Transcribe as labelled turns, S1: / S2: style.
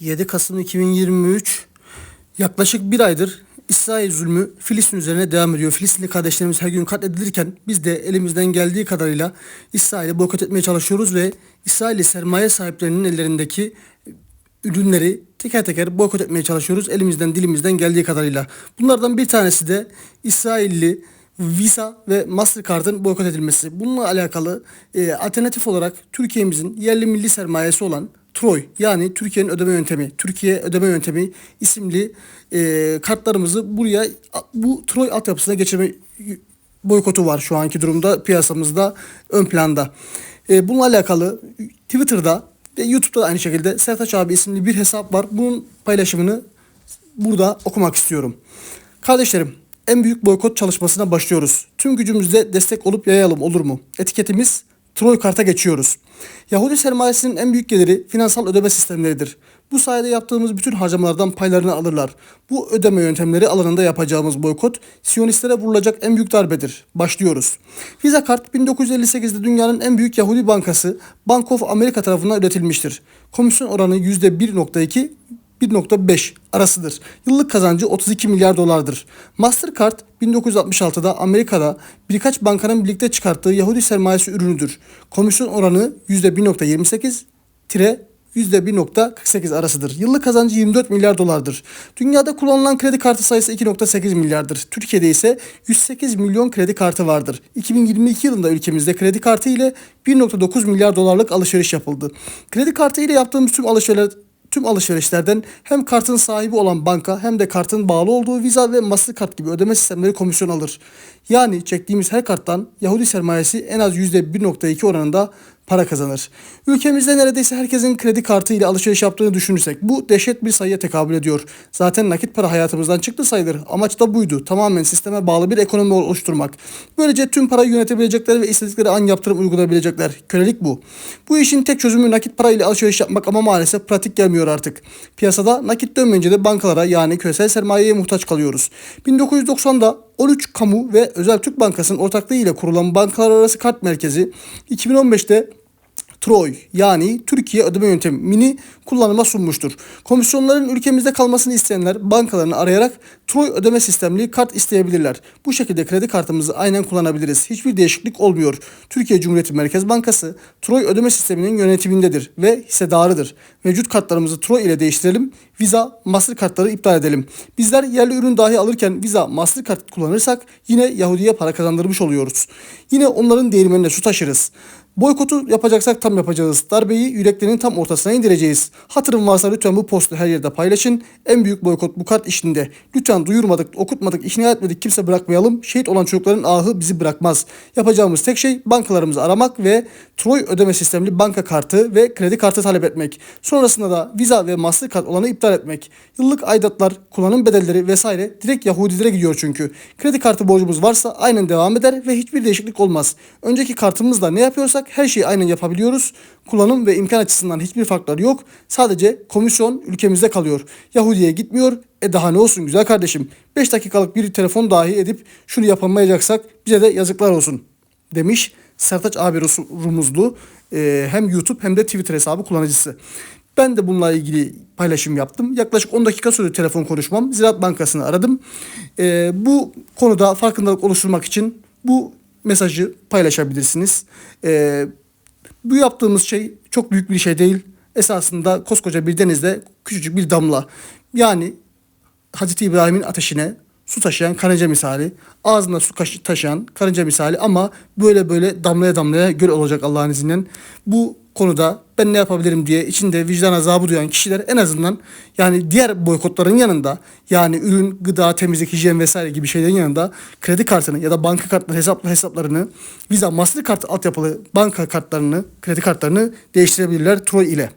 S1: 7 Kasım 2023 yaklaşık bir aydır İsrail zulmü Filistin üzerine devam ediyor. Filistinli kardeşlerimiz her gün katledilirken biz de elimizden geldiği kadarıyla İsrail'i boykot etmeye çalışıyoruz ve İsrail'i sermaye sahiplerinin ellerindeki ürünleri teker teker boykot etmeye çalışıyoruz elimizden dilimizden geldiği kadarıyla. Bunlardan bir tanesi de İsrailli Visa ve Mastercard'ın boykot edilmesi. Bununla alakalı e, alternatif olarak Türkiye'mizin yerli milli sermayesi olan Troy yani Türkiye'nin ödeme yöntemi, Türkiye ödeme yöntemi isimli e, kartlarımızı buraya bu Troy altyapısına geçirme boykotu var şu anki durumda piyasamızda ön planda. E, bununla alakalı Twitter'da ve YouTube'da da aynı şekilde Sertaç abi isimli bir hesap var. Bunun paylaşımını burada okumak istiyorum. Kardeşlerim en büyük boykot çalışmasına başlıyoruz. Tüm gücümüzle destek olup yayalım olur mu? Etiketimiz Troy karta geçiyoruz. Yahudi sermayesinin en büyük geliri finansal ödeme sistemleridir. Bu sayede yaptığımız bütün harcamalardan paylarını alırlar. Bu ödeme yöntemleri alanında yapacağımız boykot Siyonistlere vurulacak en büyük darbedir. Başlıyoruz. Visa kart 1958'de dünyanın en büyük Yahudi bankası Bank of America tarafından üretilmiştir. Komisyon oranı %1.2 1.5 arasıdır. Yıllık kazancı 32 milyar dolardır. Mastercard 1966'da Amerika'da birkaç bankanın birlikte çıkarttığı Yahudi sermayesi ürünüdür. Komisyon oranı %1.28 tire %1.48 arasıdır. Yıllık kazancı 24 milyar dolardır. Dünyada kullanılan kredi kartı sayısı 2.8 milyardır. Türkiye'de ise 108 milyon kredi kartı vardır. 2022 yılında ülkemizde kredi kartı ile 1.9 milyar dolarlık alışveriş yapıldı. Kredi kartı ile yaptığımız tüm alışveriş tüm alışverişlerden hem kartın sahibi olan banka hem de kartın bağlı olduğu Visa ve Mastercard gibi ödeme sistemleri komisyon alır. Yani çektiğimiz her karttan Yahudi sermayesi en az %1.2 oranında para kazanır. Ülkemizde neredeyse herkesin kredi kartı ile alışveriş yaptığını düşünürsek bu dehşet bir sayıya tekabül ediyor. Zaten nakit para hayatımızdan çıktı sayılır. Amaç da buydu. Tamamen sisteme bağlı bir ekonomi oluşturmak. Böylece tüm parayı yönetebilecekler ve istedikleri an yaptırım uygulayabilecekler. Kölelik bu. Bu işin tek çözümü nakit para ile alışveriş yapmak ama maalesef pratik gelmiyor artık. Piyasada nakit dönmeyince de bankalara yani küresel sermayeye muhtaç kalıyoruz. 1990'da 13 kamu ve özel Türk Bankası'nın ortaklığı ile kurulan bankalar arası kart merkezi 2015'te Troy yani Türkiye ödeme yöntemini kullanıma sunmuştur. Komisyonların ülkemizde kalmasını isteyenler bankalarını arayarak Troy ödeme sistemli kart isteyebilirler. Bu şekilde kredi kartımızı aynen kullanabiliriz. Hiçbir değişiklik olmuyor. Türkiye Cumhuriyeti Merkez Bankası Troy ödeme sisteminin yönetimindedir ve hissedarıdır. Mevcut kartlarımızı Troy ile değiştirelim. Visa, Mastercard'ları iptal edelim. Bizler yerli ürün dahi alırken Visa, Mastercard kullanırsak yine Yahudi'ye para kazandırmış oluyoruz. Yine onların değirmenine su taşırız. Boykotu yapacaksak tam yapacağız. Darbeyi yüreklerinin tam ortasına indireceğiz. Hatırım varsa lütfen bu postu her yerde paylaşın. En büyük boykot bu kart işinde. Lütfen duyurmadık, okutmadık, işine etmedik kimse bırakmayalım. Şehit olan çocukların ahı bizi bırakmaz. Yapacağımız tek şey bankalarımızı aramak ve Troy ödeme sistemli banka kartı ve kredi kartı talep etmek. Sonrasında da Visa ve Mastercard olanı iptal etmek. Yıllık aidatlar, kullanım bedelleri vesaire direkt Yahudilere gidiyor çünkü. Kredi kartı borcumuz varsa aynen devam eder ve hiçbir değişiklik olmaz. Önceki kartımızla ne yapıyorsak her şeyi aynen yapabiliyoruz. Kullanım ve imkan açısından hiçbir farkları yok. Sadece komisyon ülkemizde kalıyor. Yahudi'ye gitmiyor. E daha ne olsun güzel kardeşim. 5 dakikalık bir telefon dahi edip şunu yapamayacaksak bize de yazıklar olsun demiş Sertaç abi Rumuzlu e, hem YouTube hem de Twitter hesabı kullanıcısı. Ben de bununla ilgili paylaşım yaptım. Yaklaşık 10 dakika sürdü telefon konuşmam. Ziraat Bankası'nı aradım. E, bu konuda farkındalık oluşturmak için bu mesajı paylaşabilirsiniz. E, bu yaptığımız şey çok büyük bir şey değil. Esasında koskoca bir denizde küçücük bir damla. Yani Hazreti İbrahim'in ateşine su taşıyan karınca misali, ağzında su taşıyan karınca misali ama böyle böyle damlaya damlaya göl olacak Allah'ın izniyle. Bu konuda ben ne yapabilirim diye içinde vicdan azabı duyan kişiler en azından yani diğer boykotların yanında yani ürün, gıda, temizlik, hijyen vesaire gibi şeylerin yanında kredi kartını ya da banka kartları hesaplı hesaplarını Visa, Mastercard altyapılı banka kartlarını, kredi kartlarını değiştirebilirler Troy ile.